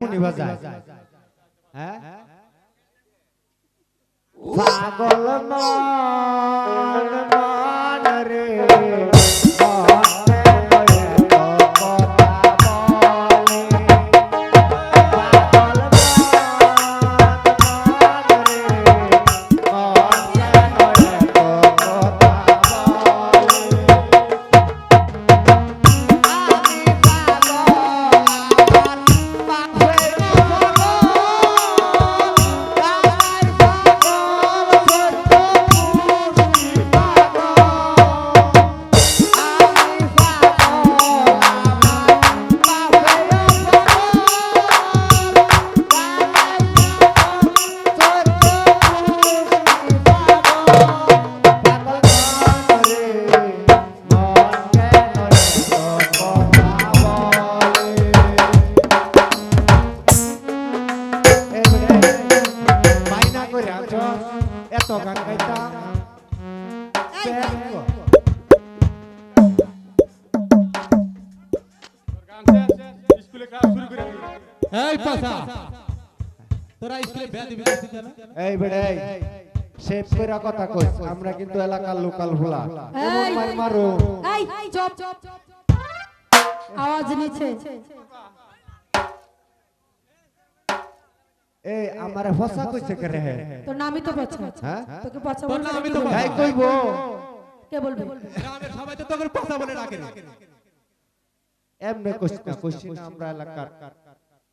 এখনই বাজায়। হ্যাঁ? পাগল মন গান গাইতাম। এই পাসা তোরা স্কুলে না এই বেড়ে সেভ কথা আমরা কিন্তু এলাকার লোকাল ভোলা। মার মারো। এই চুপ। আওয়াজ নিচে। এই আমারে ফসা কইছে কে রে? তোর নামই তো পছা হ্যাঁ? তোকে পছা বলতে নামই কি তো? পচা। কইবো। কে বলবে? গ্রামের সবাই তো তোকে পাসা বলে ডাকে এমনে কইস না আমরা এলাকার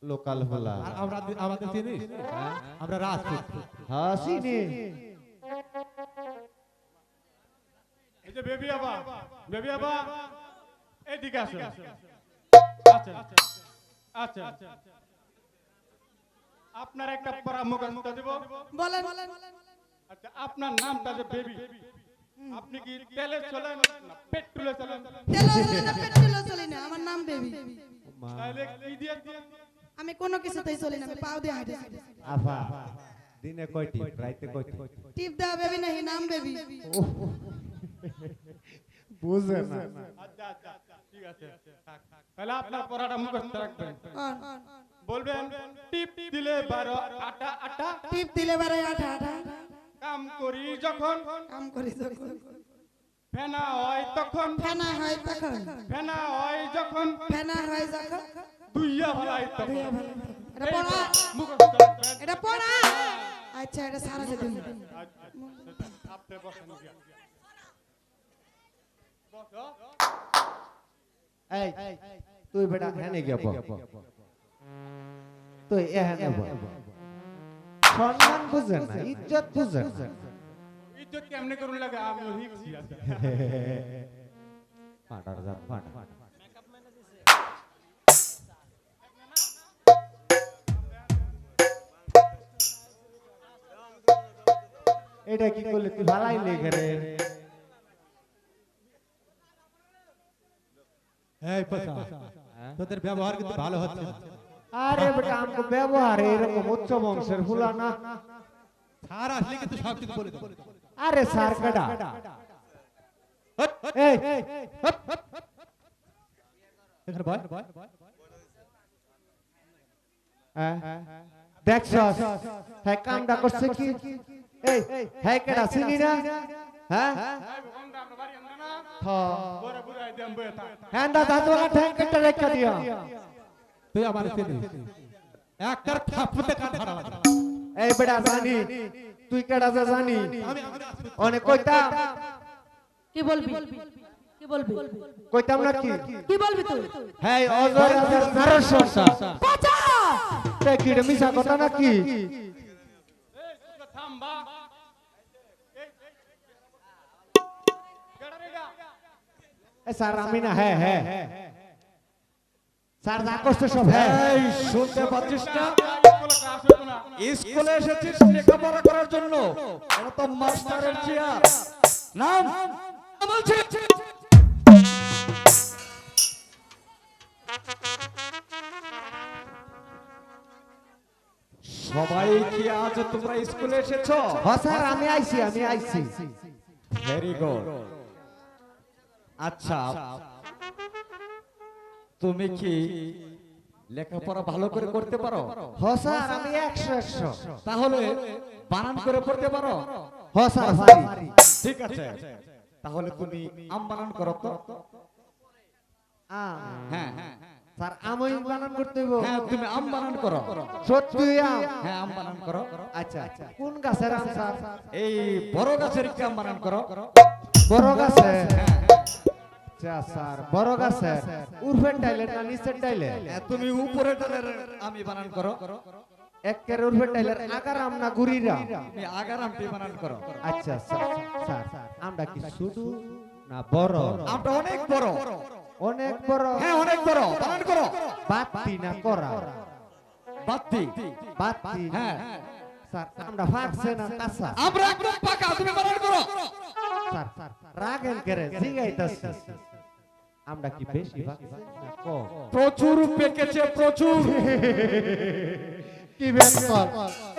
লোকাল ভোলা আর আমরা আমাদের চিনিস আমরা রাজপুত। হ্যাঁ চিনি। এই যে বেবি আবা বেবি আবা এদিকে আসো। আচ্ছা আচ্ছা। আপনার একটা পরামর্শ দেব। বলেন। আচ্ছা আপনার নামটা যে বেবি আপনি কি তেলে চলেন না পেট্রোলে চলেন? তেলও চলে না পেট্রোলও চলে না আমার নাম বেবি। তাহলে কি দিয়ে? দিয়ে আমি কোনো কিছুতেই চলি না আমি পাও দিয়ে হাঁটি হাঁটি। আফা দিনে কয়টি রাইতে কয়টি টিপ? দেওয়া বেবি নাহি নাম বেবি। বুঝে না। আচ্ছা আচ্ছা আচ্ছা, ঠিক আছে। থাক, থাক। তাহলে আপনার পড়াটা মুখস্থ রাখবেন। অন। বলবেন টিপ দিলে বারো আটা আটা। টিপ দিলে বারে আঠা আঠা কাম করি যখন কাম করি যখন। ফেনা হয় তখন। ফেনা হয় তখন। ফেনা হয় যখন। ফেনা হয় যখন। দুইয়া ভালাই তখন। এটা পড়া। এটা পড়া। আচ্ছা এটা সারা যেদিন আপনি বসেন গিয়া। এই তুই বেটা হেনে গিয়া বল তুই এখানে বল সম্মান বুঝে না ইজ্জত বুঝে না ইজ্জত কেমনে করুন লাগে আমি হিকছি আচ্ছা। পাটার জাত পাটা এটা কি করলে তুই ভালাই লেগে রে এই পাসা তোদের ব্যবহার কিন্তু ভালো হচ্ছে না। আরে বেটা আমকো ব্যবহার এরকম উচ্চ বংশের ফুলা না স্যার আসলে কিন্তু সব কিছু বলে দেবো আরে স্যার এই এখানে বয় হ্যাঁ হ্যাঁ কামটা করছে কি এই হ্যাঁ কেডা চিনি না হ্যাঁ। হ্যাঁ দাদা ঠ্যাং কেটে রেখে দিও তুই আমার চিনিস একটার থাপ্পতে কান ফাটা এই বেটা জানি তুই কেডা যা জানি। অনেক কইতাম কি বলবি? কি বলবি? কইতাম না কি? কি বলবি তুই? হ্যাঁ রাজের তে মিছা কথা থামবা। এ হ্যাঁ হ্যাঁ। স্যার যা করছে সব হ্যাঁ। শুনতে পাচ্ছিস না? স্কুলে না। এসেছিস লেখাপড়া করার জন্য। এটা তো মাস্টারের চেয়ার নাম? বলছি। সবাই কি আজ তোমরা স্কুলে এসেছ? হ্যাঁ স্যার আমি আইছি আমি আইছি। ভেরি গুড আচ্ছা। তুমি কি লেখাপড়া ভালো করে করতে পারো? হ স্যার আমি তাহলে বানান করে পড়তে পারো? হ স্যার পারি। ঠিক আছে। তাহলে তুমি আম বানান করো তো। আম। হ্যাঁ স্যার আমি বানান করতে হইব। হ্যাঁ তুমি আম বানান করো। সত্যি আম? হ্যাঁ আম বানান করো। আচ্ছা কোন গাছের আম স্যার? এই বড় গাছের কি আম বানান করো? বড় গাছে আচ্ছা স্যার বড় গাছে উর্ফের টাইলে না নিচের টাইলে? হ্যাঁ, তুমি উপরে ডালের আমি বানান করো। একের উর্ফের টাইলের আগার না গুড়িরা তুমি আগার বানান করো। আচ্ছা স্যার স্যার আমরা কি শুধু না বড়? আমটা অনেক বড়। অনেক বড়। হ্যাঁ অনেক বড়। বানান করো। বাতি না করা বাত্তি বাতি? হ্যাঁ। স্যার আমরা ফাঁকছে না কাঁচা? আমরা একদম পাকা তুমি বানান করো। স্যার স্যার রাগেন করে জিগাইতাছি। আমরা কি বেশি প্রচুর পেকেছে প্রচুর। কি বেকল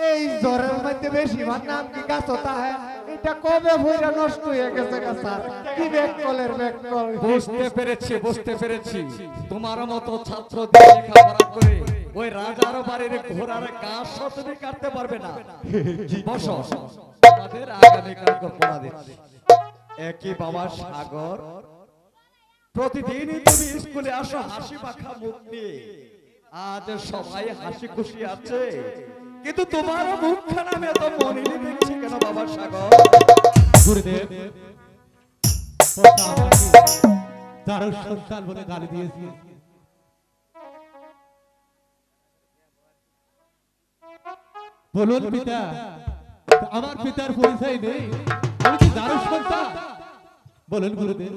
এই জ্বরের মধ্যে বেশি নাম কি গাছ হতা হ্যাঁ? এটা কবে ভইরা নষ্ট হয়ে গেছে স্যার? কি বেকলের বেকল বুঝতে পেরেছি বুঝতে পেরেছি। তোমার মতো ছাত্র লেখাপড়া করে ওই রাজার বাড়ির ঘোড়ার গাছ তুমি কাটতে পারবে না। বসো। আমাদের আগামীকালকে পড়া দিচ্ছি। একই বাবা সাগর প্রতিদিনই তুমি স্কুলে আসো, হাসি মাখা মুখ নিয়ে। আজ সবাই হাসি খুশি আছে। কিন্তু তোমার মুখখানা আমি এত মনে দেখছি কেন, বাবা সাগর? গুরুদেব ওটা সন্তান বলে গালি দিয়েছি। বলুন পিতা, আমার পিতার পরিচয় নেই আমি কি দারুণ সন্তান। বলুন গুরুদেব।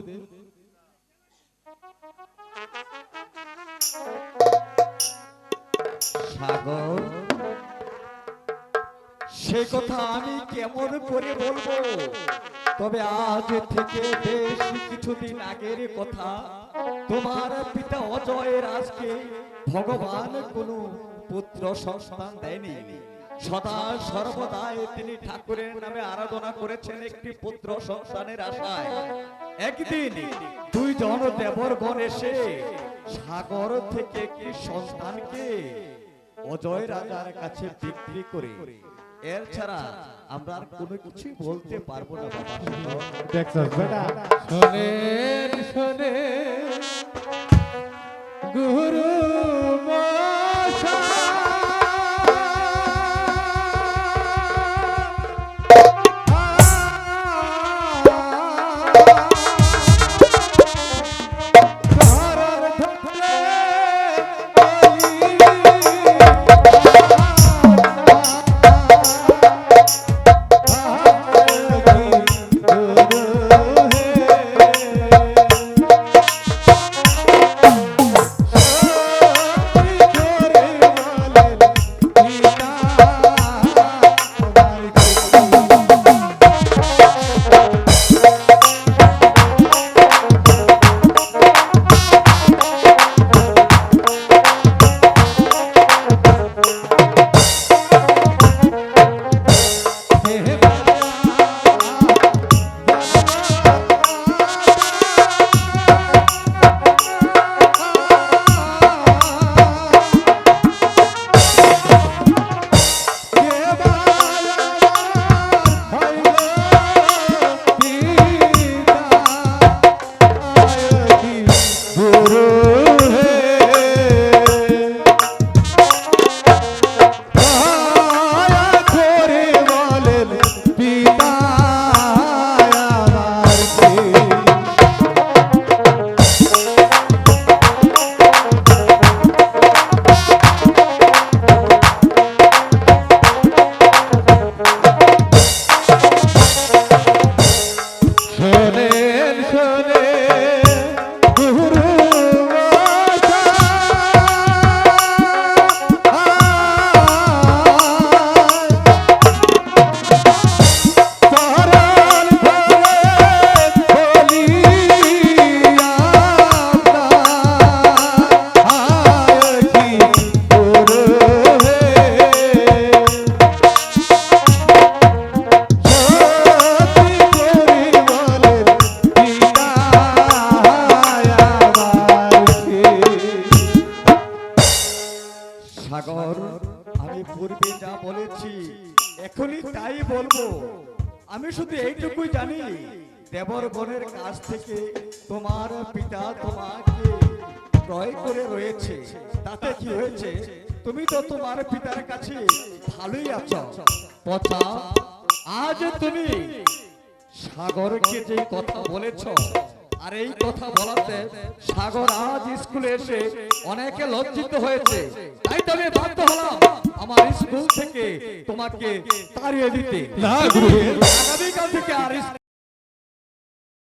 সাগর। সে কথা আমি কেমন করে বলব? তবে আজ থেকে বেশ কিছুদিন আগের কথা। তোমার পিতা অজয়ের আজকে ভগবান কোনো পুত্র সন্তান দেয়নি। সদা সর্বদাই তিনি ঠাকুরের নামে আরাধনা করেছেন একটি পুত্র সন্তানের আশায়। একদিন দুইজন দেবরগণ এসে সাগর থেকে একটি সন্তানকে অজয় রাজার কাছে বিক্রি করে। এর ছাড়া আমরা আর কোনো কিছু বলতে পারব না বাবা। শোনেন। আমি পূর্বে যা বলেছি, এখনই তাই বলব। আমি শুধু এইটুকুই জানি, দেবর বোনের কাছ থেকে তোমার পিতা তোমাকে ক্রয় করে রয়েছে। তাতে কি হয়েছে? তুমি তো তোমার পিতার কাছে ভালোই আছো। পচা, আজ তুমি সাগরকে যে কথা বলেছ আর এই কথা বলাতে সাগর আজ স্কুলে এসে অনেকে লজ্জিত হয়েছে। তাই তো আমি বাধ্য হলাম আমার স্কুল থেকে তোমাকে তাড়িয়ে দিতে। না আগামীকাল থেকে আর